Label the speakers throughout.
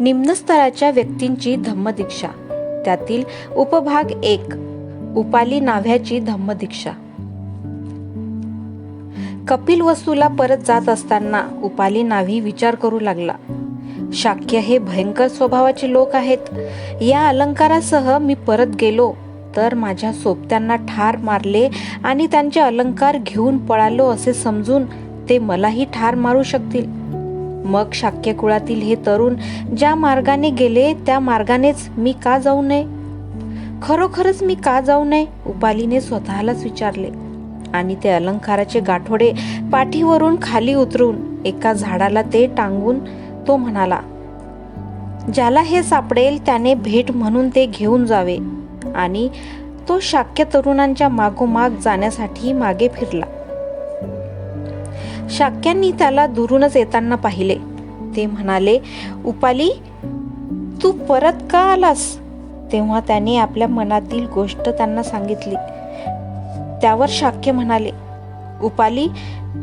Speaker 1: निम्नस्तराच्या व्यक्तींची धम्मदीक्षा. त्यातील उपभाग एक उपाली नाव्याची धम्मदीक्षा. कपिल वस्तूला परत जात असताना उपाली नाव्ही विचार करू लागला. शाक्य हे भयंकर स्वभावाचे लोक आहेत. या अलंकारासह मी परत गेलो तर माझ्या सोबत्यांना ठार मारले आणि त्यांचे अलंकार घेऊन पळालो असे समजून ते मलाही ठार मारू शकतील. मग शाक्यकुळातील हे तरुण ज्या मार्गाने गेले त्या मार्गानेच मी का जाऊ नये? खरोखरच मी का जाऊ नये? उपालीने स्वतःलाच विचारले आणि ते अलंकाराचे गाठोडे पाठीवरून खाली उतरून एका झाडाला ते टांगून तो म्हणाला ज्याला हे सापडेल त्याने भेट म्हणून ते घेऊन जावे. आणि तो शाक्य तरुणांच्या मागोमाग जाण्यासाठी मागे फिरला. शाक्यांनी त्याला दुरूनच येताना पाहिले. ते म्हणाले उपाली तू परत का आलास? तेव्हा त्याने आपल्या मनातील गोष्ट त्यांना सांगितली. त्यावर शाक्य म्हणाले उपाली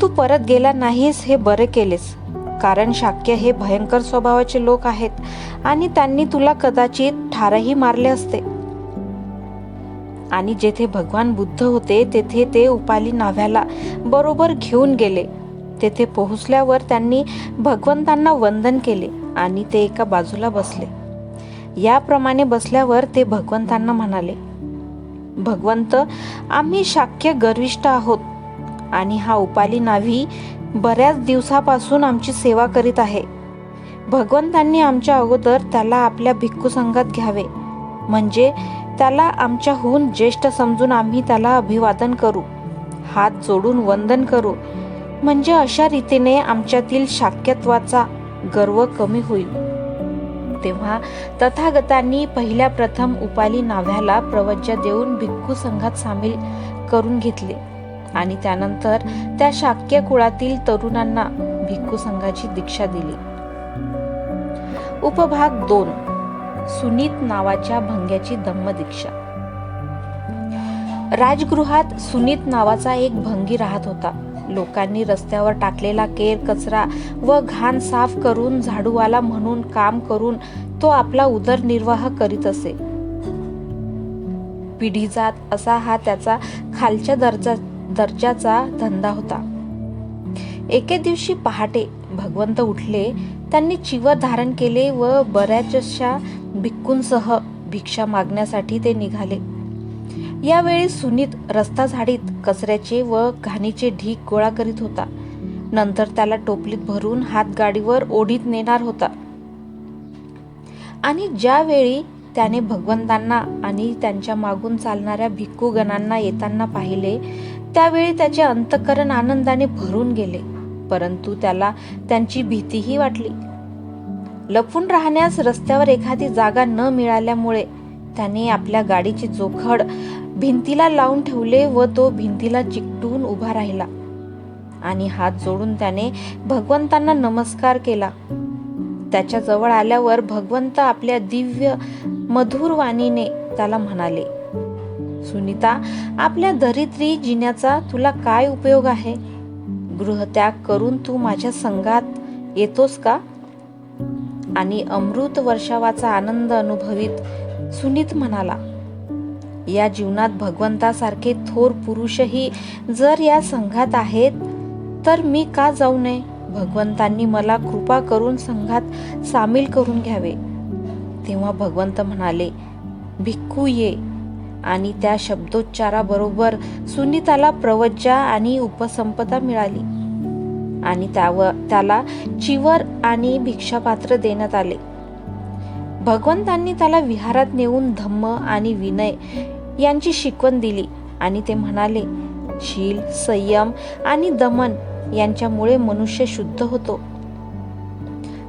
Speaker 1: तू परत गेला नाहीस हे बरे केलेस. कारण शाक्य हे भयंकर स्वभावाचे लोक आहेत आणि त्यांनी तुला कदाचित ठारही मारले असते. आणि जेथे भगवान बुद्ध होते तेथे ते उपाली नाव्याला बरोबर घेऊन गेले. तेथे पोहोचल्यावर त्यांनी भगवंतांना वंदन केले आणि ते एका बाजूला बसले. याप्रमाणे बसल्यावर ते भगवंतांना म्हणाले भगवंत आम्ही शाक्य गर्विष्ठ आहोत आणि हा उपाली नाव्ही बऱ्याच दिवसापासून आमची सेवा करीत आहे. भगवंतांनी आमच्या अगोदर त्याला आपल्या भिक्खू संघात घ्यावे. म्हणजे त्याला आमच्याहून ज्येष्ठ समजून आम्ही त्याला अभिवादन करू. हात जोडून वंदन करू. म्हणजे अशा रीतीने आमच्यातील शाक्यत्वाचा गर्व कमी होईल. तेव्हा तथागतांनी पहिल्या प्रथम उपाली नाव्याला प्रवज्य देऊन भिक्खू संघात सामील करून घेतले आणि त्यानंतर त्या शाक्य कुळातील तरुणांना भिक्खू संघाची दीक्षा दिली. उपभाग दोन. सुनीत नावाच्या भंग्याची धम्मदीक्षा राजगृहात सुनीत नावाचा एक भंगी राहत होता. लोकांनी रस्त्यावर टाकलेला केर कचरा व घाण साफ करून झाडूवाला म्हणून काम करून तो आपला उदरनिर्वाह करीत असे. पिढीजात असा हा त्याचा खालच्या दर्जा दर्जाचा धंदा होता. एके दिवशी पहाटे भगवंत उठले त्यांनी चिवर धारण केले व बऱ्याचशा भिक्कूंसह भिक्षा मागण्यासाठी ते निघाले. यावेळी सुनीत रस्ता झाडीत कचऱ्याचे व घाणीचे ढीक गोळा करीत होता. नंतर त्याला टोपलीत भरून हात गाडीवर ओढीत नेणार होता. आणि ज्यावेळी त्याने भगवंतांना आणि त्यांच्या मागून चालणाऱ्या भिक्खूगणांना येताना पाहिले त्यावेळी त्याचे अंतकरण आनंदाने भरून गेले परंतु त्याला त्यांची भीतीही वाटली. लपून राहण्यास रस्त्यावर एखादी जागा न मिळाल्यामुळे त्याने आपल्या गाडीची जोखड भिंतीला लावून ठेवले व तो भिंतीला चिकटून उभा राहिला. आणि हात जोडून त्याने भगवंतांना नमस्कार केला. त्याच्याजवळ आल्यावर भगवंत आपल्या दिव्य मधुर वाणीने त्याला म्हणाले सुनीता आपल्या दरिद्री जिन्याचा तुला काय उपयोग आहे? गृहत्याग करून तू माझ्या संघात येतोस का? आणि अमृत वर्षावाचा आनंद अनुभवित सुनीत म्हणाला या जीवनात भगवंतासारखे थोर पुरुषही जर या संघात आहेत तर मी का जाऊ नये? भगवंतांनी मला कृपा करून संघात सामील करून घ्यावे. तेव्हा भगवंत म्हणाले भिक्खू ये. आणि त्या शब्दोच्चाराबरोबर सुनीताला प्रवज्जा आणि उपसंपदा मिळाली. आणि त्यावर त्याला चिवर आणि भिक्षापात्र देण्यात आले. भगवंतांनी त्याला विहारात नेऊन धम्म आणि विनय यांची शिकवण दिली. आणि ते म्हणाले शील संयम आणि दमन यांच्यामुळे मनुष्य शुद्ध होतो.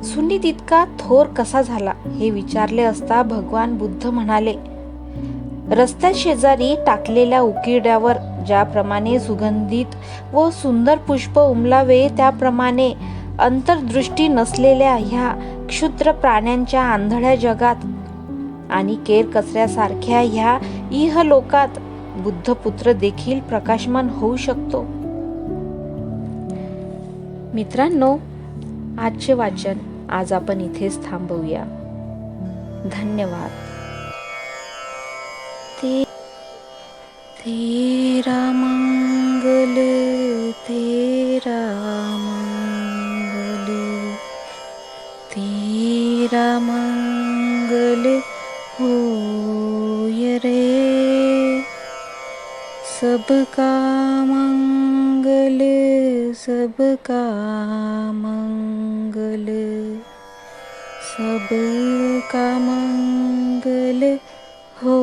Speaker 1: सुनीत इतका थोर कसा झाला हे विचारले असता भगवान बुद्ध म्हणाले रस्त्या शेजारी टाकलेल्या उकिरड्यावर ज्याप्रमाणे सुगंधित व सुंदर पुष्प उमलावे त्याप्रमाणे अंतर्दृष्टी नसलेल्या ह्या क्षुद्र प्राण्यांच्या आंधळ्या जगात आणि केर कचऱ्यासारख्या ह्या इहलोकात बुद्धपुत्र देखील प्रकाशमान होऊ शकतो. मित्रांनो आजचे वाचन आज आपण इथेच थांबवूया. धन्यवाद. ते तेरा मंगल तेरा मंगल तेरा मंगल रे सबका मङ्गल सबका मङ्गल सबका मङ्गल हो